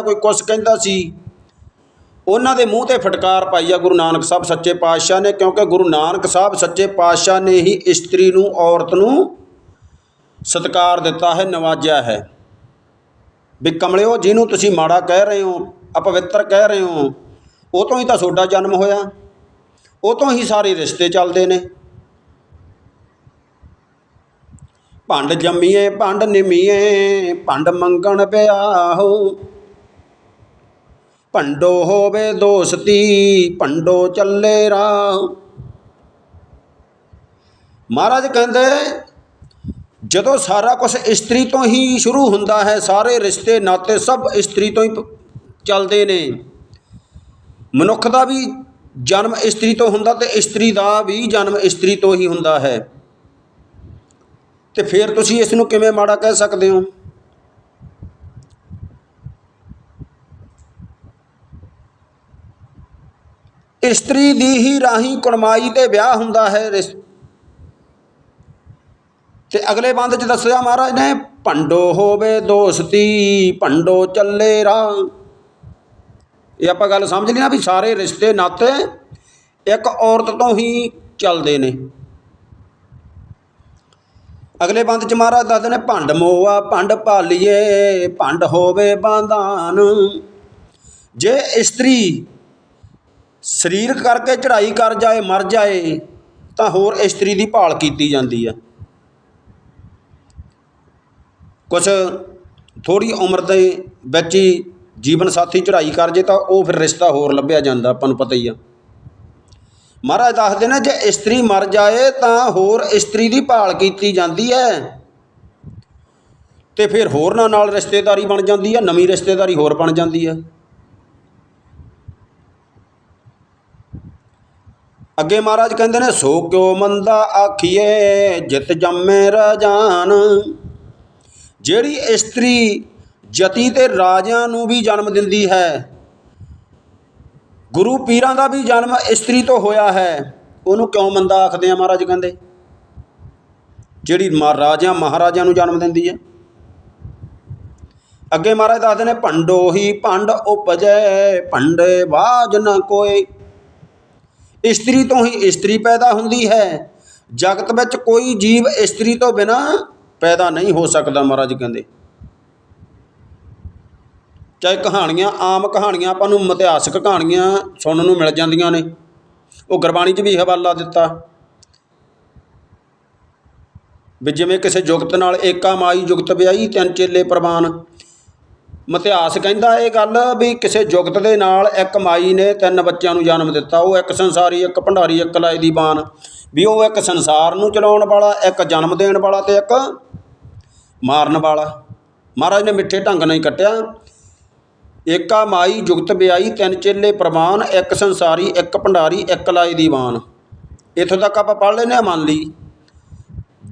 ਕੋਈ ਕੁਛ ਕਹਿੰਦਾ ਸੀ। ਉਹਨਾਂ ਦੇ ਮੂੰਹ ਤੇ ਫਟਕਾਰ ਪਾਈ ਆ ਗੁਰੂ ਨਾਨਕ ਸਾਹਿਬ ਸੱਚੇ ਪਾਤਸ਼ਾਹ ਨੇ, ਕਿਉਂਕਿ ਗੁਰੂ ਨਾਨਕ ਸਾਹਿਬ ਸੱਚੇ ਪਾਤਸ਼ਾਹ ਨੇ ਹੀ ਇਸਤਰੀ ਨੂੰ, ਔਰਤ ਨੂੰ ਸਤਕਾਰ ਦਿੱਤਾ ਹੈ, ਨਵਾਜਿਆ ਹੈ। ਵੀ ਕਮਲਿਓ, ਜਿਹਨੂੰ ਤੁਸੀਂ ਮਾੜਾ ਕਹਿ ਰਹੇ ਹੋ, ਅਪਵਿੱਤਰ ਕਹਿ ਰਹੇ ਹੋ, ਉਹ ਤੋਂ ਹੀ ਤਾਂ ਤੁਹਾਡਾ ਜਨਮ ਹੋਇਆ। ਉਹ ਤੋਂ ਹੀ ਸਾਰੇ ਰਿਸ਼ਤੇ ਚੱਲਦੇ ਨੇ। ਭੰਡ ਜੰਮੀਏ, ਭੰਡ ਨਿਮੀਏ, ਭੰਡ ਮੰਗਣ ਵਿਆਹੋ। ਭੰਡੋ ਹੋਵੇ ਦੋਸਤੀ ਭੰਡੋ ਚੱਲੇ ਰਾਹ। ਮਹਾਰਾਜ ਕਹਿੰਦੇ, ਜਦੋਂ ਸਾਰਾ ਕੁਝ ਇਸਤਰੀ ਤੋਂ ਹੀ ਸ਼ੁਰੂ ਹੁੰਦਾ ਹੈ, ਸਾਰੇ ਰਿਸ਼ਤੇ, ਨਾਤੇ ਸਭ ਇਸਤਰੀ ਤੋਂ ਹੀ ਚੱਲਦੇ ਨੇ। ਮਨੁੱਖ ਦਾ ਵੀ ਜਨਮ ਇਸਤਰੀ ਤੋਂ ਹੁੰਦਾ ਤੇ ਇਸਤਰੀ ਦਾ ਵੀ ਜਨਮ ਇਸਤਰੀ ਤੋਂ ਹੀ ਹੁੰਦਾ ਹੈ। ਤੇ ਫਿਰ ਤੁਸੀਂ ਇਸ ਨੂੰ ਕਿਵੇਂ ਮਾੜਾ ਕਹਿ ਸਕਦੇ ਹੋ? ਇਸਤਰੀ ਦੀ ਹੀ ਰਾਹੀਂ ਕੁੜਮਾਈ ਤੇ ਵਿਆਹ ਹੁੰਦਾ ਹੈ ਰਿਸ- ਤੇ ਅਗਲੇ ਬੰਦ ਚ ਦੱਸਿਆ ਮਹਾਰਾਜ ਨੇ, ਭੰਡੋ ਹੋਵੇ ਦੋਸਤੀ, ਭੰਡੋ ਚੱਲੇ ਰਾਹ। ਇਹ ਆਪਾਂ ਗੱਲ ਸਮਝ ਲਈ ਨਾ ਵੀ ਸਾਰੇ ਰਿਸ਼ਤੇ ਨਾਤੇ ਇੱਕ ਔਰਤ ਤੋਂ ਹੀ ਚੱਲਦੇ ਨੇ। ਅਗਲੇ ਬੰਦ ਚ ਮਹਾਰਾਜ ਦੱਸਦੇ ਨੇ, ਭੰਡ ਮੋਆ, ਭੰਡ ਭਾਲੀਏ, ਭੰਡ ਹੋਵੇ ਬਾਂਦਾਨ ਜੇ ਇਸਤਰੀ ਸਰੀਰ ਕਰਕੇ ਚੜ੍ਹਾਈ ਕਰ ਜਾਏ, ਮਰ ਜਾਏ, ਤਾਂ ਹੋਰ ਇਸਤਰੀ ਦੀ ਭਾਲ ਕੀਤੀ ਜਾਂਦੀ ਹੈ ਕੁਛ ਥੋੜੀ ਉਮਰ ਦੇ ਵਿੱਚ ਹੀ ਜੀਵਨ ਸਾਥੀ ਚੜ੍ਹਾਈ ਕਰ ਜੇ ਤਾਂ ਉਹ ਫਿਰ ਰਿਸ਼ਤਾ ਹੋਰ ਲੱਭਿਆ ਜਾਂਦਾ, ਆਪਾਂ ਨੂੰ ਪਤਾ ਹੀ ਆ। ਮਹਾਰਾਜ ਦੱਸਦੇ ਨੇ ਜੇ ਇਸਤਰੀ ਮਰ ਜਾਏ ਤਾਂ ਹੋਰ ਇਸਤਰੀ ਦੀ ਭਾਲ ਕੀਤੀ ਜਾਂਦੀ ਹੈ। ਤੇ ਫਿਰ ਹੋਰਨਾਂ ਨਾਲ ਰਿਸ਼ਤੇਦਾਰੀ ਬਣ ਜਾਂਦੀ ਹੈ, ਨਵੀਂ ਰਿਸ਼ਤੇਦਾਰੀ ਹੋਰ ਬਣ ਜਾਂਦੀ ਹੈ। ਅੱਗੇ ਮਹਾਰਾਜ ਕਹਿੰਦੇ ਨੇ, ਸੋ ਕਿਉ ਮੰਦਾ ਆਖੀਏ ਜਿਤ ਜੰਮੇ ਰਾਜਾਨ। ਜਿਹੜੀ ਇਸਤਰੀ ਜਤੀ ਤੇ ਰਾਜਿਆਂ ਨੂੰ ਵੀ ਜਨਮ ਦਿੰਦੀ ਹੈ, ਗੁਰੂ ਪੀਰਾਂ ਦਾ ਵੀ ਜਨਮ ਇਸਤਰੀ ਤੋਂ ਹੋਇਆ ਹੈ, ਉਹਨੂੰ ਕਿਉਂ ਮੰਦਾ ਆਖਦੇ ਆ ਮਹਾਰਾਜ ਕਹਿੰਦੇ? ਜਿਹੜੀ ਮਹਾਰਾਜਿਆਂ ਮਹਾਰਾਜਿਆਂ ਨੂੰ ਜਨਮ ਦਿੰਦੀ ਹੈ। ਅੱਗੇ ਮਹਾਰਾਜ ਦੱਸਦੇ ਨੇ, ਭੰਡੋ ਹੀ ਭੰਡ ਉਪਜੈ, ਭੰਡੇ ਬਾਜ ਨ ਕੋਈ ਇਸਤਰੀ ਤੋਂ ਹੀ ਇਸਤਰੀ ਪੈਦਾ ਹੁੰਦੀ ਹੈ। ਜਗਤ ਵਿੱਚ ਕੋਈ ਜੀਵ ਇਸਤਰੀ ਤੋਂ ਬਿਨਾ ਪੈਦਾ ਨਹੀਂ ਹੋ ਸਕਦਾ, ਮਹਾਰਾਜ ਕਹਿੰਦੇ। ਚਾਹੇ ਕਹਾਣੀਆਂ, ਆਮ ਕਹਾਣੀਆਂ, ਆਪਾਂ ਨੂੰ ਇਤਿਹਾਸਕ ਕਹਾਣੀਆਂ ਸੁਣਨ ਨੂੰ ਮਿਲ ਜਾਂਦੀਆਂ ਨੇ। ਉਹ ਗੁਰਬਾਣੀ 'ਚ ਵੀ ਹਵਾਲਾ ਦਿੱਤਾ। ਵੀ ਜਿਵੇਂ ਕਿਸੇ ਜੁਗਤ ਨਾਲ ਏਕਾ ਮਾਈ ਜੁਗਤ ਵਿਆਹੀ, ਤਿੰਨ ਚੇਲੇ ਪ੍ਰਵਾਨ। ਮਤਿਹਾਸ ਕਹਿੰਦਾ ਇਹ ਗੱਲ ਵੀ ਕਿਸੇ ਜੁਗਤ ਦੇ ਨਾਲ ਇੱਕ ਮਾਈ ਨੇ ਤਿੰਨ ਬੱਚਿਆਂ ਨੂੰ ਜਨਮ ਦਿੱਤਾ। ਉਹ ਇੱਕ ਸੰਸਾਰੀ, ਇੱਕ ਭੰਡਾਰੀ, ਇੱਕ ਲਾਏ ਦੀ ਬਾਨ ਵੀ ਉਹ ਇੱਕ ਸੰਸਾਰ ਨੂੰ ਚਲਾਉਣ ਵਾਲਾ, ਇੱਕ ਜਨਮ ਦੇਣ ਵਾਲਾ ਤੇ ਇੱਕ ਮਾਰਨ ਵਾਲਾ। ਮਹਾਰਾਜ ਨੇ ਮਿੱਠੇ ਢੰਗ ਨਾਲ ਹੀ ਕੱਟਿਆ। ਏਕਾ ਮਾਈ ਜੁਗਤ ਵਿਆਈ ਤਿੰਨ ਚੇਲੇ ਪ੍ਰਮਾਨ ਇੱਕ ਸੰਸਾਰੀ, ਇੱਕ ਭੰਡਾਰੀ, ਇੱਕ ਲਾਏ ਦੀ ਬਾਨ ਇੱਥੋਂ ਤੱਕ ਆਪਾਂ ਪੜ੍ਹ ਲੈਨੇ ਆ ਮੰਨ ਲਈ।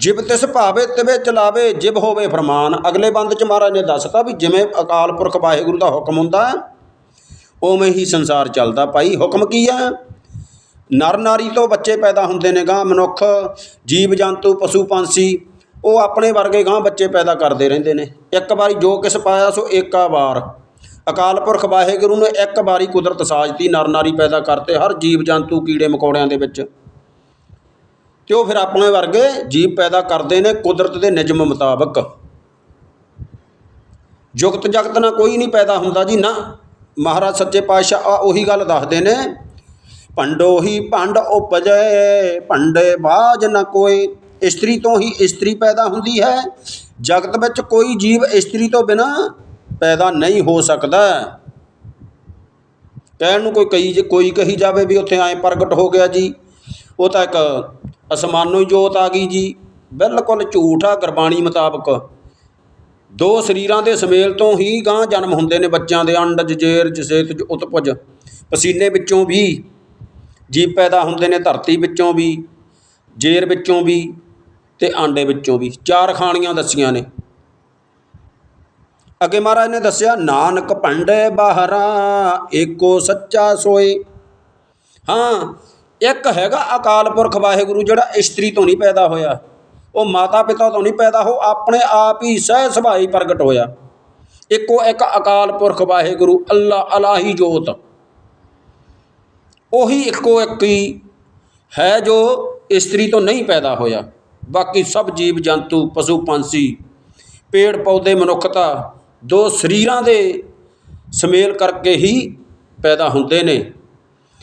ਜਿਬ ਤਿਸ ਭਾਵੇ ਤਿਵੇ ਚਲਾਵੇ, ਜਿਬ ਹੋਵੇ ਫਰਮਾਨ। ਅਗਲੇ ਬੰਦ ਚ ਮਹਾਰਾਜ ਨੇ ਦੱਸਤਾ ਵੀ ਜਿਵੇਂ ਅਕਾਲ ਪੁਰਖ ਵਾਹਿਗੁਰੂ ਦਾ ਹੁਕਮ ਹੁੰਦਾ ਉਵੇਂ ਹੀ ਸੰਸਾਰ ਚੱਲਦਾ ਭਾਈ। ਹੁਕਮ ਕੀ ਹੈ? ਨਰ ਨਾਰੀ ਤੋਂ ਬੱਚੇ ਪੈਦਾ ਹੁੰਦੇ ਨੇ ਗਾਂ ਮਨੁੱਖ, ਜੀਵ, ਜੰਤੂ, ਪਸ਼ੂ, ਪੰਛੀ, ਉਹ ਆਪਣੇ ਵਰਗੇ ਗਾਂ ਬੱਚੇ ਪੈਦਾ ਕਰਦੇ ਰਹਿੰਦੇ ਨੇ। ਇੱਕ ਵਾਰੀ ਜੋ ਕਿਸ ਪਾਇਆ ਸੋ ਏਕਾ ਵਾਰ। ਅਕਾਲ ਪੁਰਖ ਵਾਹਿਗੁਰੂ ਨੇ ਇੱਕ ਵਾਰੀ ਕੁਦਰਤ ਸਾਜਤੀ ਨਰ ਨਾਰੀ ਪੈਦਾ ਕਰਤੇ ਹਰ ਜੀਵ, ਜੰਤੂ, ਕੀੜੇ, ਮਕੌੜਿਆਂ ਦੇ ਵਿੱਚ। ਤੇ ਉਹ ਫਿਰ ਆਪਣੇ ਵਰਗੇ ਜੀਵ ਪੈਦਾ ਕਰਦੇ ਨੇ ਕੁਦਰਤ ਦੇ ਨਿਯਮ ਮੁਤਾਬਕ। ਜੁਗਤ ਜਗਤ ਨਾਲ ਕੋਈ ਨਹੀਂ ਪੈਦਾ ਹੁੰਦਾ ਜੀ, ਨਾ। ਮਹਾਰਾਜ ਸੱਚੇ ਪਾਤਸ਼ਾਹ ਆ ਉਹੀ ਗੱਲ ਦੱਸਦੇ ਨੇ, ਭੰਡੋ ਹੀ ਭੰਡ ਉਪਜੈ, ਭੰਡੇ ਬਾਜ ਨਾ ਕੋਈ ਇਸਤਰੀ ਤੋਂ ਹੀ ਇਸਤਰੀ ਪੈਦਾ ਹੁੰਦੀ ਹੈ। ਜਗਤ ਵਿੱਚ ਕੋਈ ਜੀਵ ਇਸਤਰੀ ਤੋਂ ਬਿਨਾ ਪੈਦਾ ਨਹੀਂ ਹੋ ਸਕਦਾ। ਕਹਿਣ ਨੂੰ ਕੋਈ ਕਈ ਜੇ, ਕੋਈ ਕਹੀ ਜਾਵੇ ਵੀ ਉੱਥੇ ਐਂ ਪ੍ਰਗਟ ਹੋ ਗਿਆ ਜੀ। ਉਹ ਤਾਂ ਇੱਕ ਅਸਮਾਨੋਂ ਜੋਤ ਆ ਗਈ ਜੀ। ਬਿਲਕੁਲ ਝੂਠ ਆ ਗੁਰਬਾਣੀ ਮੁਤਾਬਕ। ਦੋ ਸਰੀਰਾਂ ਦੇ ਸਮੇਲ ਤੋਂ ਹੀ ਗਾਂ ਜਨਮ ਹੁੰਦੇ ਨੇ ਬੱਚਿਆਂ ਦੇ। ਅੰਡਜ ਜੇਰ ਜਸੇਤ ਉਤਪਜ। ਪਸੀਨੇ ਵਿੱਚੋਂ ਵੀ ਜੀਵ ਪੈਦਾ ਹੁੰਦੇ ਨੇ, ਧਰਤੀ ਵਿੱਚੋਂ ਵੀ, ਜੇਰ ਵਿੱਚੋਂ ਵੀ ਤੇ ਆਂਡੇ ਵਿੱਚੋਂ ਵੀ। ਚਾਰ ਖਾਣੀਆਂ ਦੱਸੀਆਂ ਨੇ। ਅੱਗੇ ਮਹਾਰਾਜ ਨੇ ਦੱਸਿਆ, ਨਾਨਕ ਭੰਡੇ ਬਾਹਰਾ, ਏਕੋ ਸੱਚਾ ਸੋਏ। ਹਾਂ ਇੱਕ ਹੈਗਾ ਅਕਾਲ ਪੁਰਖ ਵਾਹਿਗੁਰੂ ਜਿਹੜਾ ਇਸਤਰੀ ਤੋਂ ਨਹੀਂ ਪੈਦਾ ਹੋਇਆ। ਉਹ ਮਾਤਾ ਪਿਤਾ ਤੋਂ ਨਹੀਂ ਪੈਦਾ ਹੋ, ਆਪਣੇ ਆਪ ਹੀ ਸਹਿ ਸੁਭਾਈ ਪ੍ਰਗਟ ਹੋਇਆ। ਇੱਕੋ ਇੱਕ ਅਕਾਲ ਪੁਰਖ ਵਾਹਿਗੁਰੂ, ਅੱਲਾ ਅਲਾਹੀ ਜੋਤ। ਉਹੀ ਇੱਕੋ ਇੱਕ ਹੀ ਹੈ ਜੋ ਇਸਤਰੀ ਤੋਂ ਨਹੀਂ ਪੈਦਾ ਹੋਇਆ। ਬਾਕੀ ਸਭ ਜੀਵ, ਜੰਤੂ, ਪਸ਼ੂ, ਪੰਛੀ, ਪੇੜ, ਪੌਦੇ, ਮਨੁੱਖਤਾ ਦੋ ਸਰੀਰਾਂ ਦੇ ਸਮੇਲ ਕਰਕੇ ਹੀ ਪੈਦਾ ਹੁੰਦੇ ਨੇ।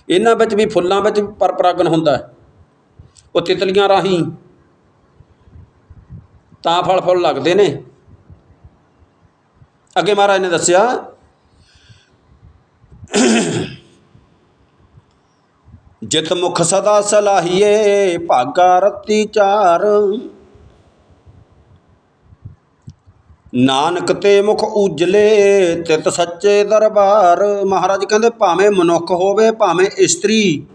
ਇਹਨਾਂ ਵਿੱਚ ਵੀ ਫੁੱਲਾਂ ਵਿੱਚ ਵੀ ਪਰਪਰਾਗਨ ਹੁੰਦਾ ਹੈ। ਉਹ ਤਿਤਲੀਆਂ ਰਾਹੀਂ ਤਾਂ ਫਲ ਫੁੱਲ ਲੱਗਦੇ ਨੇ ਅੱਗੇ ਮਹਾਰਾਜ ਨੇ ਦੱਸਿਆ, ਜਿਤ ਮੁਖ ਸਦਾ ਸਲਾਹੀਏ, ਭਾਗਾ ਰਤੀ ਚਾਰ ਨਾਨਕ ਤੇ ਮੁਖ ਉਜਲੇ, ਤਿਤ ਸੱਚੇ ਦਰਬਾਰ। ਮਹਾਰਾਜ ਕਹਿੰਦੇ, ਭਾਵੇਂ ਮਨੁੱਖ ਹੋਵੇ, ਭਾਵੇਂ ਇਸਤਰੀ,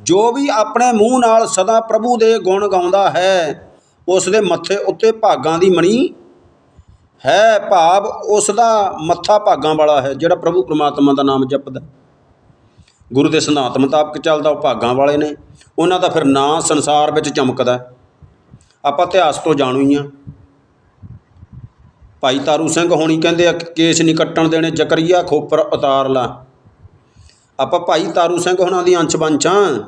ਜੋ ਵੀ ਆਪਣੇ ਮੂੰਹ ਨਾਲ ਸਦਾ ਪ੍ਰਭੂ ਦੇ ਗੁਣ ਗਾਉਂਦਾ ਹੈ, ਉਸ ਦੇ ਮੱਥੇ ਉੱਤੇ ਭਾਗਾਂ ਦੀ ਮਣੀ ਹੈ। ਭਾਵ ਉਸ ਦਾ ਮੱਥਾ ਭਾਗਾਂ ਵਾਲਾ ਹੈ, ਜਿਹੜਾ ਪ੍ਰਭੂ ਪ੍ਰਮਾਤਮਾ ਦਾ ਨਾਮ ਜਪਦਾ। ਗੁਰੂ ਦੇ ਸਿਧਾਂਤ ਮੁਤਾਬਕ ਚੱਲਦਾ, ਉਹ ਭਾਗਾਂ ਵਾਲੇ ਨੇ। ਉਹਨਾਂ ਦਾ ਫਿਰ ਨਾਂ ਸੰਸਾਰ ਵਿੱਚ ਚਮਕਦਾ ਆਪਾਂ ਇਤਿਹਾਸ ਤੋਂ ਜਾਣੂ ਹੀ ਆ ਭਾਈ ਤਾਰੂ ਸਿੰਘ ਹੋਣੀ ਕਹਿੰਦੇ ਆ, ਕੇਸ ਨਹੀਂ ਕੱਟਣ ਦੇਣੇ, ਜ਼ਕਰੀਆ ਖੋਪਰ ਉਤਾਰ ਲਾ। ਆਪਾਂ ਭਾਈ ਤਾਰੂ ਸਿੰਘ ਹੋਣਾ ਦੀ ਅੰਸ਼ ਬੰਚਾਂ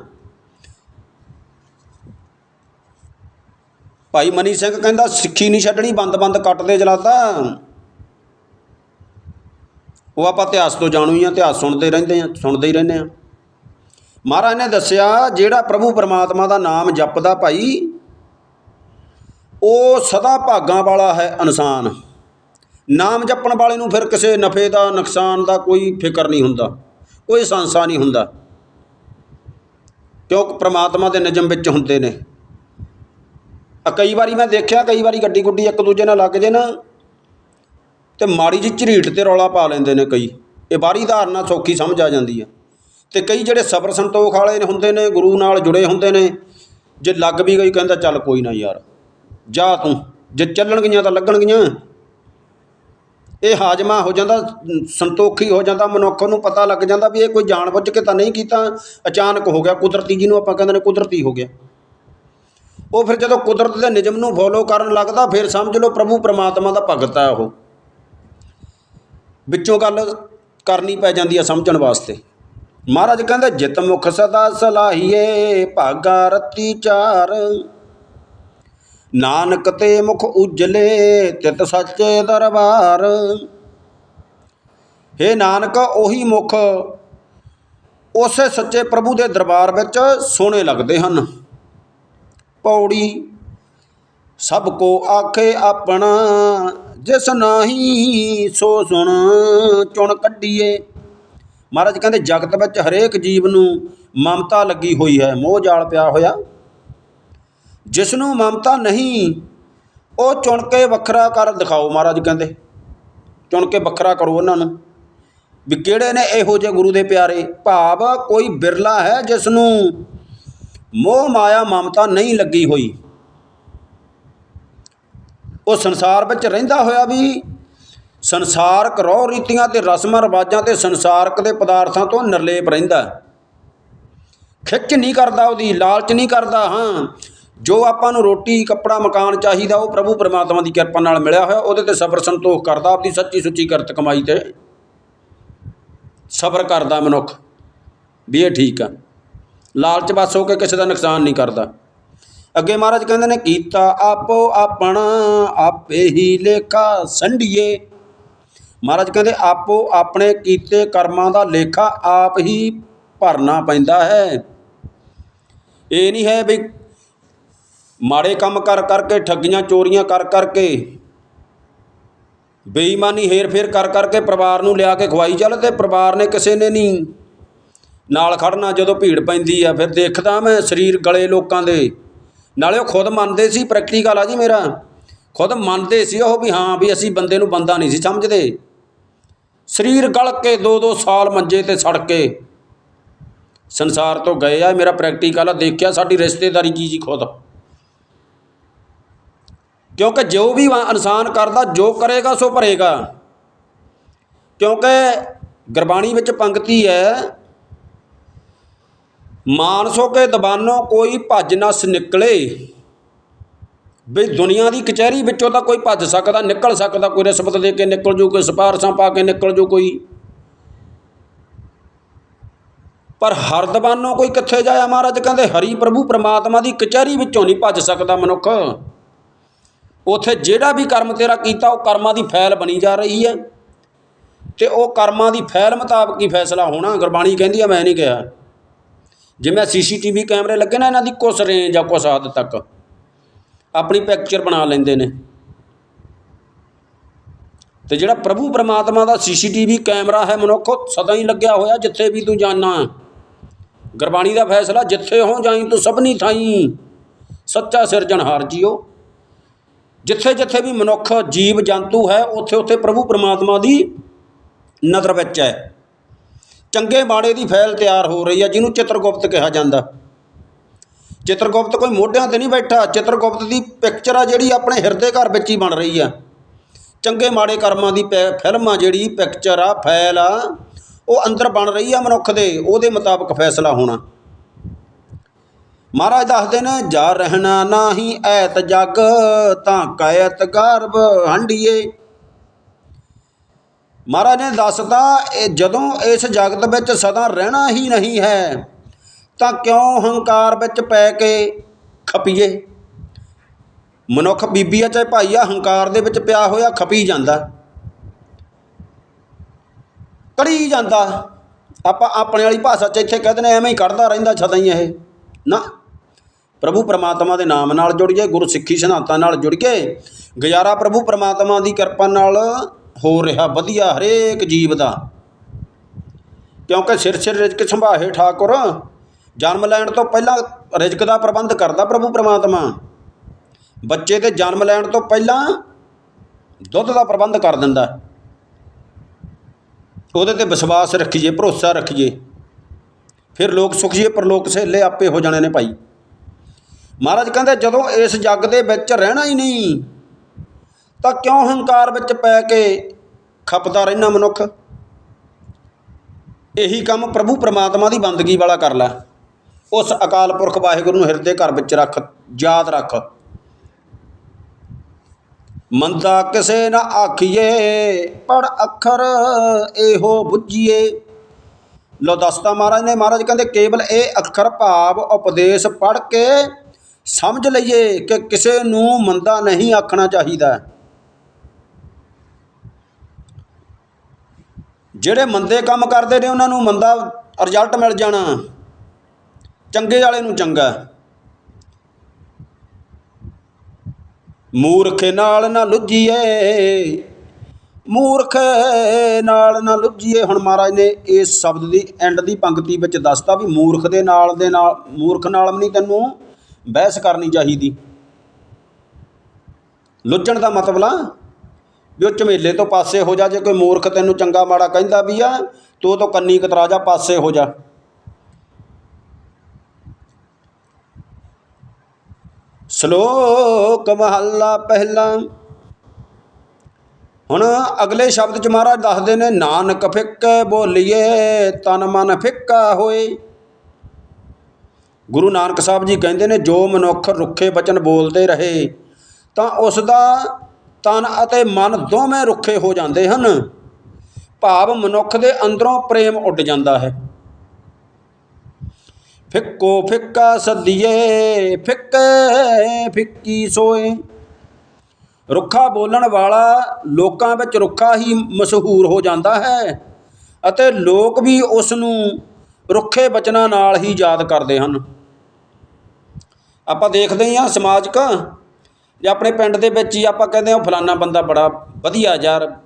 ਭਾਈ ਮਨੀ ਸਿੰਘ ਕਹਿੰਦਾ, ਸਿੱਖੀ ਨਹੀਂ ਛੱਡਣੀ ਬੰਦ-ਬੰਦ ਕੱਟਦੇ ਜਲਾਦਾ। ਉਹ ਆਪਾਂ ਇਤਿਹਾਸ ਤੋਂ ਜਾਣੂ ਹੀ ਆ, ਇਤਿਹਾਸ ਸੁਣਦੇ ਰਹਿੰਦੇ ਆ, ਸੁਣਦੇ ਹੀ ਰਹਿੰਦੇ ਆ। ਮਹਾਰਾਜ ਨੇ ਦੱਸਿਆ, ਜਿਹੜਾ ਪ੍ਰਭੂ ਪਰਮਾਤਮਾ ਦਾ ਨਾਮ ਜਪਦਾ ਭਾਈ, ਉਹ ਸਦਾ ਭਾਗਾਂ ਵਾਲਾ ਹੈ ਇਨਸਾਨ। ਨਾਮ ਜਪਣ ਵਾਲੇ ਨੂੰ ਫਿਰ ਕਿਸੇ ਨਫੇ ਦਾ, ਨੁਕਸਾਨ ਦਾ ਕੋਈ ਫਿਕਰ ਨਹੀਂ ਹੁੰਦਾ। ਕੋਈ ਸੰਸਾ ਨਹੀਂ ਹੁੰਦਾ। ਕਿਉਂਕਿ ਪ੍ਰਮਾਤਮਾ ਦੇ ਨਿਯਮ ਵਿੱਚ ਹੁੰਦੇ ਨੇ। ਆ ਕਈ ਵਾਰੀ ਮੈਂ ਦੇਖਿਆ, ਕਈ ਵਾਰੀ ਗੱਡੀ ਗੁੱਡੀ ਇੱਕ ਦੂਜੇ ਨਾਲ ਲੱਗ ਜੇ ਨਾ, ਤੇ ਮਾੜੀ ਜਿਹੀ ਝਰੀਟ ਤੇ ਰੌਲਾ ਪਾ ਲੈਂਦੇ ਨੇ ਕਈ। ਇਹ ਬਾਹਰੀ ਧਾਰਨਾ ਸੌਖੀ ਸਮਝ ਆ ਜਾਂਦੀ ਹੈ। ਤੇ ਕਈ ਜਿਹੜੇ ਸਬਰ ਸੰਤੋਖ ਵਾਲੇ ਹੁੰਦੇ ਨੇ, ਗੁਰੂ ਨਾਲ ਜੁੜੇ ਹੁੰਦੇ ਨੇ, ਜੇ ਲੱਗ ਵੀ ਗਈ ਕਹਿੰਦਾ, ਚੱਲ ਕੋਈ ਨਾ ਯਾਰ, ਜਾ ਤੂੰ। ਜੇ ਚੱਲਣਗੀਆਂ ਤਾਂ ਲੱਗਣਗੀਆਂ। ਇਹ ਹਾਜਮਾ ਹੋ ਜਾਂਦਾ, ਸੰਤੋਖੀ ਹੋ ਜਾਂਦਾ, ਮਨੁੱਖ ਨੂੰ ਪਤਾ ਲੱਗ ਜਾਂਦਾ ਵੀ ਇਹ ਕੋਈ ਜਾਣਬੁੱਝ ਕੇ ਤਾਂ ਨਹੀਂ ਕੀਤਾ। ਅਚਾਨਕ ਹੋ ਗਿਆ, ਕੁਦਰਤੀ ਜਿਹਨੂੰ ਆਪਾਂ ਕਹਿੰਦੇ ਨੇ ਕੁਦਰਤੀ ਹੋ ਗਿਆ। ਉਹ ਫਿਰ ਜਦੋਂ ਕੁਦਰਤ ਦੇ ਨਿਯਮ ਨੂੰ ਫੋਲੋ ਕਰਨ ਲੱਗਦਾ, ਫਿਰ ਸਮਝ ਲਓ ਪ੍ਰਭੂ ਪ੍ਰਮਾਤਮਾ ਦਾ ਭਗਤ ਹੈ ਉਹ। ਵਿੱਚੋਂ ਗੱਲ ਕਰਨੀ ਪੈ ਜਾਂਦੀ ਹੈ ਸਮਝਣ ਵਾਸਤੇ। ਮਹਾਰਾਜ ਕਹਿੰਦਾ, ਜਿਤ ਮੁਖ ਸਦਾ ਸਲਾਹੀਏ, ਭਾਗਾ ਰਤੀ ਚਾਰ। ਨਾਨਕ ਤੇ ਮੁਖ ਉਜਲੇ ਤਿਤ ਸੱਚੇ ਦਰਬਾਰ। हे ਨਾਨਕ, ਉਹੀ ਮੁਖ, ਉਸੇ ਸੱਚੇ ਪ੍ਰਭੂ ਦੇ ਦਰਬਾਰ ਵਿੱਚ ਸੋਹਣੇ ਲੱਗਦੇ ਹਨ। ਪੌੜੀ, ਸਭ ਕੋ ਆਖੇ ਆਪਣਾ, ਜਿਸ ਨਾਹੀ ਸੋ ਸੁਣ, ਚੁਣ ਕੱਢੀਏ। ਮਹਾਰਾਜ ਕਹਿੰਦੇ, ਜਗਤ ਵਿੱਚ ਹਰੇਕ ਜੀਵ ਨੂੰ ਮਮਤਾ ਲੱਗੀ ਹੋਈ ਹੈ, ਮੋਹ ਜਾਲ ਪਿਆ ਹੋਇਆ। ਜਿਸ ਨੂੰ ਮਮਤਾ ਨਹੀਂ, ਉਹ ਚੁਣ ਕੇ ਵੱਖਰਾ ਕਰ ਦਿਖਾਓ ਮਹਾਰਾਜ ਕਹਿੰਦੇ। ਚੁਣ ਕੇ ਵੱਖਰਾ ਕਰੋ ਉਹਨਾਂ ਨੂੰ। ਵੀ ਕਿਹੜੇ ਨੇ ਇਹੋ ਜਿਹੇ ਗੁਰੂ ਦੇ ਪਿਆਰੇ? ਭਾਵ ਕੋਈ ਬਿਰਲਾ ਹੈ ਜਿਸ ਨੂੰ ਮੋਹ ਮਾਇਆ ਮਮਤਾ ਨਹੀਂ ਲੱਗੀ ਹੋਈ। ਉਹ ਸੰਸਾਰ ਵਿੱਚ ਰਹਿੰਦਾ ਹੋਇਆ ਵੀ ਸੰਸਾਰਕ ਰੋਹ ਰੀਤੀਆਂ ਤੇ ਰਸਮਾਂ ਰਿਵਾਜਾਂ ਤੇ ਸੰਸਾਰਕ ਦੇ ਪਦਾਰਥਾਂ ਤੋਂ ਨਿਰਲੇਪ ਰਹਿੰਦਾ। ਖਿੱਚ ਨਹੀਂ ਕਰਦਾ ਉਹਦੀ, ਲਾਲਚ ਨਹੀਂ ਕਰਦਾ, ਹਾਂ। ਜੋ ਆਪਾਂ ਨੂੰ ਰੋਟੀ, ਕੱਪੜਾ, ਮਕਾਨ ਚਾਹੀਦਾ, ਉਹ ਪ੍ਰਭੂ ਪਰਮਾਤਮਾ ਦੀ ਕਿਰਪਾ ਨਾਲ ਮਿਲਿਆ ਹੋਇਆ, ਉਹਦੇ ਤੇ ਸਬਰ ਸੰਤੋਖ ਕਰਦਾ ਆਪਦੀ ਸੱਚੀ ਸੁੱਚੀ ਕਰਤ ਕਮਾਈ ਤੇ ਸਬਰ ਕਰਦਾ ਮਨੁੱਖ, ਵੀ ਇਹ ਠੀਕ ਆ। ਲਾਲਚ ਬਸ ਹੋ ਕੇ ਕਿਸੇ ਦਾ ਨੁਕਸਾਨ ਨਹੀਂ ਕਰਦਾ। ਅੱਗੇ ਮਹਾਰਾਜ ਕਹਿੰਦੇ ਨੇ ਕੀਤਾ ਆਪੋ ਆਪਣਾ ਆਪੇ ਹੀ ਲੇਖਾ ਸੰਢੀਏ। ਮਹਾਰਾਜ ਕਹਿੰਦੇ, ਆਪੋ ਆਪਣੇ ਕੀਤੇ ਕਰਮਾਂ ਦਾ ਲੇਖਾ ਆਪ ਹੀ ਭਰਨਾ ਪੈਂਦਾ ਹੈ। ਇਹ ਨਹੀਂ ਹੈ ਵੀ ਮਾੜੇ ਕੰਮ ਕਰ ਕਰਕੇ, ਠੱਗੀਆਂ ਚੋਰੀਆਂ ਕਰ ਕਰਕੇ, ਬੇਈਮਾਨੀ ਹੇਰ-ਫੇਰ ਕਰ ਕਰਕੇ ਪਰਿਵਾਰ ਨੂੰ ਲਿਆ ਕੇ ਖਵਾਈ ਚੱਲ ਤੇ ਪਰਿਵਾਰ ਨੇ ਕਿਸੇ ਨੇ ਨਹੀਂ। ਨਾਲ ਖੜਨਾ ਜਦੋਂ ਭੀੜ ਪੈਂਦੀ ਆ, ਫਿਰ ਦੇਖਦਾ ਮੈਂ ਸਰੀਰ ਗਲੇ ਲੋਕਾਂ ਦੇ। ਨਾਲੇ ਉਹ ਖੁਦ ਮੰਨਦੇ ਸੀ ਪ੍ਰੈਕਟੀਕਲ ਆ ਜੀ ਮੇਰਾ। ਖੁਦ ਮੰਨਦੇ ਸੀ ਉਹ ਵੀ ਹਾਂ ਵੀ ਅਸੀਂ ਬੰਦੇ ਨੂੰ ਬੰਦਾ ਨਹੀਂ ਸੀ ਸਮਝਦੇ। ਸਰੀਰ ਗਲ ਕੇ 2-2 ਸਾਲ ਮੰਜੇ ਤੇ ਸੜ ਕੇ ਸੰਸਾਰ ਤੋਂ ਗਏ ਆ ਮੇਰਾ ਪ੍ਰੈਕਟੀਕਲ ਆ, ਦੇਖਿਆ ਸਾਡੀ ਰਿਸ਼ਤੇਦਾਰੀ ਕੀ ਜੀ ਖੁਦ। ਕਿਉਂਕਿ ਜੋ ਵੀ ਵਾ- ਇਨਸਾਨ ਕਰਦਾ, ਜੋ ਕਰੇਗਾ, ਸੋ ਭਰੇਗਾ। ਕਿਉਂਕਿ ਗੁਰਬਾਣੀ ਵਿੱਚ ਪੰਕਤੀ ਹੈ, ਮਾਨਸੋ ਕੇ ਦਬਾਨੋਂ, ਕੋਈ ਭੱਜ ਨਸ ਨਿਕਲੇ। ਵੀ ਦੁਨੀਆ ਦੀ ਕਚਹਿਰੀ ਵਿੱਚੋਂ ਤਾਂ ਕੋਈ ਭੱਜ ਸਕਦਾ, ਨਿਕਲ ਸਕਦਾ, ਕੋਈ ਰਿਸ਼ਵਤ ਦੇ ਕੇ ਨਿਕਲ ਜੂ, ਕੋਈ ਸਿਫਾਰਸ਼ਾਂ ਪਾ ਕੇ ਨਿਕਲ ਜੂ ਕੋਈ। ਪਰ ਹਰ ਹਰਦਬਾਨੋਂ ਕੋਈ ਕਿੱਥੇ ਜਾਇਆ ਮਹਾਰਾਜ? ਕਹਿੰਦੇ ਹਰੀ ਪ੍ਰਭੂ ਪ੍ਰਮਾਤਮਾ ਦੀ ਕਚਹਿਰੀ ਵਿੱਚੋਂ ਨਹੀਂ ਭੱਜ ਸਕਦਾ ਮਨੁੱਖ। ਉਥੇ ਜਿਹੜਾ ਵੀ ਕਰਮ ਤੇਰਾ ਕੀਤਾ, ਉਹ ਕਰਮਾਂ ਦੀ ਫੈਲ ਬਣੀ ਜਾ ਰਹੀ ਹੈ। ਤੇ ਉਹ ਕਰਮਾਂ ਦੀ ਫੈਲ ਮੁਤਾਬਕ ਹੀ ਫੈਸਲਾ ਹੋਣਾ। ਗੁਰਬਾਣੀ ਕਹਿੰਦੀ ਆ, ਮੈਂ ਨਹੀਂ ਕਿਹਾ। ਜਿਵੇਂ ਸੀਸੀਟੀਵੀ ਕੈਮਰੇ ਲੱਗੇ ਨਾ, ਇਹਨਾਂ ਦੀ ਕੁਛ ਰੇਂਜ ਆ, ਕੁਛ ਹੱਦ ਤੱਕ। ਆਪਣੀ ਪਿਕਚਰ ਬਣਾ ਲੈਂਦੇ ਨੇ। ਤੇ ਜਿਹੜਾ ਪ੍ਰਭੂ ਪ੍ਰਮਾਤਮਾ ਦਾ ਸੀਸੀਟੀਵੀ ਕੈਮਰਾ ਹੈ, ਮਨੁੱਖ ਉਹ ਸਦਾ ਹੀ ਲੱਗਿਆ ਹੋਇਆ, ਜਿੱਥੇ ਵੀ ਤੂੰ ਜਾਣਾ ਗੁਰਬਾਣੀ ਦਾ ਫੈਸਲਾ, ਜਿੱਥੇ ਹੋ ਜਾਈ, ਤੂੰ ਸਭਨੀ ਥਾਈ। ਸੱਚਾ ਸਿਰਜਣਹਾਰ ਜੀਓ। ਜਿੱਥੇ ਜਿੱਥੇ ਵੀ ਮਨੁੱਖ ਜੀਵ ਜੰਤੂ ਹੈ, ਉੱਥੇ ਉੱਥੇ ਪ੍ਰਭੂ ਪਰਮਾਤਮਾ ਦੀ ਨਜ਼ਰ ਵਿੱਚ ਹੈ। ਚੰਗੇ ਮਾੜੇ ਦੀ ਫੈਲ ਤਿਆਰ ਹੋ ਰਹੀ ਹੈ, ਜਿਹਨੂੰ ਚਿੱਤਰਗੁਪਤ ਕਿਹਾ ਜਾਂਦਾ। ਚਿੱਤਰਗੁਪਤ ਕੋਈ ਮੋਢਿਆਂ ਤੇ ਨਹੀਂ ਬੈਠਾ, ਚਿੱਤਰਗੁਪਤ ਦੀ ਪਿਕਚਰ ਆ ਜਿਹੜੀ ਆਪਣੇ ਹਿਰਦੇ ਘਰ ਵਿੱਚ ਹੀ ਬਣ ਰਹੀ ਆ ਚੰਗੇ ਮਾੜੇ ਕਰਮਾਂ ਦੀ ਪੈ- ਫਿਲਮ ਆ ਜਿਹੜੀ ਪਿਕਚਰ ਆ, ਫੈਲ ਆ, ਉਹ ਅੰਦਰ ਬਣ ਰਹੀ ਆ ਮਨੁੱਖ ਦੇ, ਉਹਦੇ ਮੁਤਾਬਕ ਫੈਸਲਾ ਹੋਣਾ। ਮਹਾਰਾਜ ਦੱਸਦੇ ਨੇ, ਜਾ ਰਹਿਣਾ ਨਾਹੀ ਐਤ ਜਗ, ਤਾਂ ਕਾਇਤ ਗਰਭ ਹੰਡੀਏ ਮਹਾਰਾਜ ਨੇ ਦੱਸਦਾ ਇਹ ਜਦੋਂ ਇਸ ਜਗਤ ਵਿੱਚ ਸਦਾ ਰਹਿਣਾ ਹੀ ਨਹੀਂ ਹੈ, ਤਾਂ ਕਿਉਂ ਹੰਕਾਰ ਵਿੱਚ ਪੈ ਕੇ ਖਪੀਏ? ਮਨੁੱਖ ਬੀਬੀ ਆ ਚਾਹੇ ਭਾਈ ਆ ਹੰਕਾਰ ਦੇ ਵਿੱਚ ਪਿਆ ਹੋਇਆ ਖਪੀ ਜਾਂਦਾ। ਕੜੀ ਜਾਂਦਾ। ਆਪਾਂ ਆਪਣੇ ਵਾਲੀ ਭਾਸ਼ਾ 'ਚ ਇੱਥੇ ਕਹਿੰਦੇ ਨੇ ਐਵੇਂ ਹੀ ਕੱਢਦਾ ਰਹਿੰਦਾ ਛਦਾਂ ਹੀ ਇਹ। ਨਾ। ਪ੍ਰਭੂ ਪਰਮਾਤਮਾ ਦੇ ਨਾਮ ਨਾਲ ਜੁੜੀਏ ਗੁਰੂ ਸਿੱਖੀ ਸਿਧਾਂਤਾਂ ਨਾਲ ਜੁੜੀਏ ਗੁਜ਼ਾਰਾ ਪ੍ਰਭੂ ਪਰਮਾਤਮਾ ਦੀ ਕਿਰਪਾ ਨਾਲ ਹੋ ਰਿਹਾ ਵਧੀਆ ਹਰੇਕ ਜੀਵ ਦਾ। ਕਿਉਂਕਿ ਸਿਰ ਸਿਰ ਰਿਜ਼ਕ ਸੰਭਾਹੇ ਠਾਕੁਰ, ਜਨਮ ਲੈਣ ਤੋਂ ਪਹਿਲਾਂ ਰਿਜ਼ਕ ਦਾ ਪ੍ਰਬੰਧ ਕਰਦਾ ਪ੍ਰਭੂ ਪਰਮਾਤਮਾ। ਬੱਚੇ ਦੇ ਜਨਮ ਲੈਣ ਤੋਂ ਪਹਿਲਾਂ ਦੁੱਧ ਦਾ ਪ੍ਰਬੰਧ ਕਰ ਦਿੰਦਾ। ਉਹਦੇ ਤੇ ਵਿਸ਼ਵਾਸ ਰੱਖੀਏ, ਭਰੋਸਾ ਰੱਖੀਏ। ਫਿਰ ਲੋਕ ਸੁਖ ਜੀਏ, ਪਰਲੋਕ ਸਹੇਲੇ ਆਪੇ ਹੋ ਜਾਣੇ ਨੇ ਭਾਈ। ਮਹਾਰਾਜ ਕਹਿੰਦੇ ਜਦੋਂ ਇਸ ਜੱਗ ਦੇ ਵਿੱਚ ਰਹਿਣਾ ਹੀ ਨਹੀਂ, ਤਾਂ ਕਿਉਂ ਹੰਕਾਰ ਵਿੱਚ ਪੈ ਕੇ ਖਪਦਾ ਰਹਿਣਾ ਮਨੁੱਖ? ਇਹੀ ਕੰਮ ਪ੍ਰਭੂ ਪ੍ਰਮਾਤਮਾ ਦੀ ਬੰਦਗੀ ਵਾਲਾ ਕਰ ਲੈ। ਉਸ ਅਕਾਲ ਪੁਰਖ ਵਾਹਿਗੁਰੂ ਨੂੰ ਹਿਰਦੇ ਘਰ ਵਿੱਚ ਰੱਖ, ਯਾਦ ਰੱਖ। ਮੰਦਾ ਕਿਸੇ ਨਾ ਆਖੀਏ, ਪੜ ਅੱਖਰ ਇਹੋ ਬੁੱਝੀਏ। ਲੋ ਦੱਸਦਾ ਮਹਾਰਾਜ ਨੇ, ਮਹਾਰਾਜ ਕਹਿੰਦੇ ਕੇਵਲ ਇਹ ਅੱਖਰ ਭਾਵ ਉਪਦੇਸ਼ ਪੜ ਕੇ ਸਮਝ ਲਈਏ ਕਿ ਕਿਸੇ ਨੂੰ ਮੰਦਾ ਨਹੀਂ ਆਖਣਾ ਚਾਹੀਦਾ। ਜਿਹੜੇ ਮੰਦੇ ਕੰਮ ਕਰਦੇ ਨੇ, ਉਹਨਾਂ ਨੂੰ ਮੰਦਾ ਰਿਜ਼ਲਟ ਮਿਲ ਜਾਣਾ। ਚੰਗੇ ਵਾਲੇ ਨੂੰ ਚੰਗਾ। ਮੂਰਖ ਨਾਲ ਨਾ ਲੁੱਜੀਏ ਮੂਰਖ ਨਾਲ ਨਾ ਲੁੱਜੀਏ ਹੁਣ ਮਹਾਰਾਜ ਨੇ ਇਸ ਸ਼ਬਦ ਦੀ ਐਂਡ ਦੀ ਪੰਕਤੀ ਵਿੱਚ ਦੱਸਤਾ ਵੀ ਮੂਰਖ ਦੇ ਨਾਲ ਦੇ ਨਾਲ, ਮੂਰਖ ਨਾਲ ਵੀ ਨਹੀਂ ਤੈਨੂੰ ਬਹਿਸ ਕਰਨੀ ਚਾਹੀਦੀ। ਲੁੱਜਣ ਦਾ ਮਤਲਬ ਲਾ ਵੀ ਉਹ ਝਮੇਲੇ ਤੋਂ ਪਾਸੇ ਹੋ ਜਾ, ਜੇ ਕੋਈ ਮੂਰਖ ਤੈਨੂੰ ਚੰਗਾ ਮਾੜਾ ਕਹਿੰਦਾ ਵੀ ਆ, ਤੂੰ ਉਹ ਕੰਨੀ ਕਤਰਾ ਜਾ ਪਾਸੇ ਹੋ ਜਾ। ਸ਼ਲੋਕ ਮਹੱਲਾ ਪਹਿਲਾ। ਹੁਣ ਅਗਲੇ ਸ਼ਬਦ ਚ ਮਹਾਰਾਜ ਦੱਸਦੇ ਨੇ, ਨਾਨਕ ਫਿੱਕੇ ਬੋਲੀਏ, ਤਨ ਮਨ ਫਿੱਕਾ ਹੋਏ। ਗੁਰੂ ਨਾਨਕ ਸਾਹਿਬ ਜੀ ਕਹਿੰਦੇ ਨੇ, ਜੋ ਮਨੁੱਖ ਰੁੱਖੇ ਬਚਨ ਬੋਲਦੇ ਰਹੇ, ਤਾਂ ਉਸ ਦਾ ਤਨ ਅਤੇ ਮਨ ਦੋਵੇਂ ਰੁੱਖੇ ਹੋ ਜਾਂਦੇ ਹਨ। ਭਾਵ ਮਨੁੱਖ ਦੇ ਅੰਦਰੋਂ ਪ੍ਰੇਮ ਉੱਡ ਜਾਂਦਾ ਹੈ। ਫਿੱਕੋ ਫਿੱਕਾ ਸੱਦੀਏ, ਫਿੱਕੇ ਫਿੱਕੀ ਸੋਏ। ਰੁੱਖਾ ਬੋਲਣ ਵਾਲਾ ਲੋਕਾਂ ਵਿੱਚ ਰੁੱਖਾ ਹੀ ਮਸ਼ਹੂਰ ਹੋ ਜਾਂਦਾ ਹੈ ਅਤੇ ਲੋਕ ਵੀ ਉਸ ਨੂੰ ਰੁੱਖੇ ਬਚਨਾਂ ਨਾਲ ਹੀ ਯਾਦ ਕਰਦੇ ਹਨ। ਆਪਾਂ ਦੇਖਦੇ ਹੀ ਹਾਂ ਸਮਾਜਿਕ ਜੇ ਆਪਣੇ ਪਿੰਡ ਦੇ ਵਿੱਚ ਹੀ ਆਪਾਂ ਕਹਿੰਦੇ ਹਾਂ ਫਲਾਨਾ ਬੰਦਾ ਬੜਾ ਵਧੀਆ ਯਾਰ,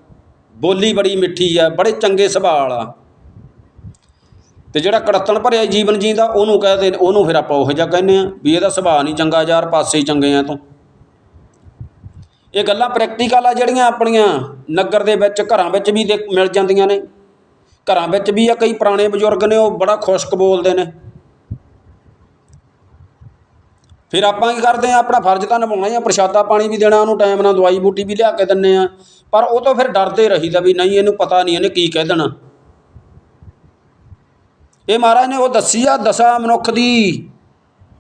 ਬੋਲੀ ਬੜੀ ਮਿੱਠੀ ਆ, ਬੜੇ ਚੰਗੇ ਸੁਭਾਅ ਵਾਲਾ ਤੇ ਜਿਹੜਾ ਕੜੱਤਣ ਭਰਿਆ ਜੀਵਨ ਜੀਂਦਾ, ਉਹਨੂੰ ਕਹਦੇ ਉਹਨੂੰ ਫਿਰ ਆਪਾਂ ਉਹੋ ਜਿਹਾ ਕਹਿੰਦੇ ਆ ਵੀ ਇਹਦਾ ਸੁਭਾਅ ਨਹੀਂ ਚੰਗਾ ਯਾਰ, ਪਾਸੇ ਹੀ ਚੰਗੇ ਆ ਤੂੰ। ਇਹ ਗੱਲਾਂ ਪ੍ਰੈਕਟੀਕਲ ਆ ਜਿਹੜੀਆਂ ਆਪਣੀਆਂ, ਨਗਰ ਦੇ ਵਿੱਚ, ਘਰਾਂ ਵਿੱਚ ਵੀ ਦੇਖ- ਮਿਲ ਜਾਂਦੀਆਂ ਨੇ। ਘਰਾਂ ਵਿੱਚ ਵੀ ਆ, ਕਈ ਪੁਰਾਣੇ ਬਜ਼ੁਰਗ ਨੇ, ਉਹ ਬੜਾ ਖੁਸ਼ਕ ਬੋਲਦੇ ਨੇ। ਫਿਰ ਆਪਾਂ ਕੀ ਕਰਦੇ ਆ ਆਪਣਾ ਫਰਜ਼ ਤਾਂ ਨਿਭਾਉਣਾ ਹੀ ਆ, ਪ੍ਰਸ਼ਾਦਾ ਪਾਣੀ ਵੀ ਦੇਣਾ, ਉਹਨੂੰ ਟਾਈਮ ਨਾਲ ਦਵਾਈ ਬੂਟੀ ਵੀ ਲਿਆ ਕੇ ਦਿੰਨੇ ਆ ਪਰ ਉਹ ਤੋਂ ਫਿਰ ਡਰਦੇ ਰਹੀਦਾ ਵੀ ਨਹੀਂ, ਇਹਨੂੰ ਪਤਾ ਨਹੀਂ ਇਹਨੇ ਕੀ ਕਹਿ ਦੇਣਾ। ਇਹ ਮਹਾਰਾਜ ਨੇ ਉਹ ਦੱਸੀ ਆ, ਦਸ਼ਾ ਮਨੁੱਖ ਦੀ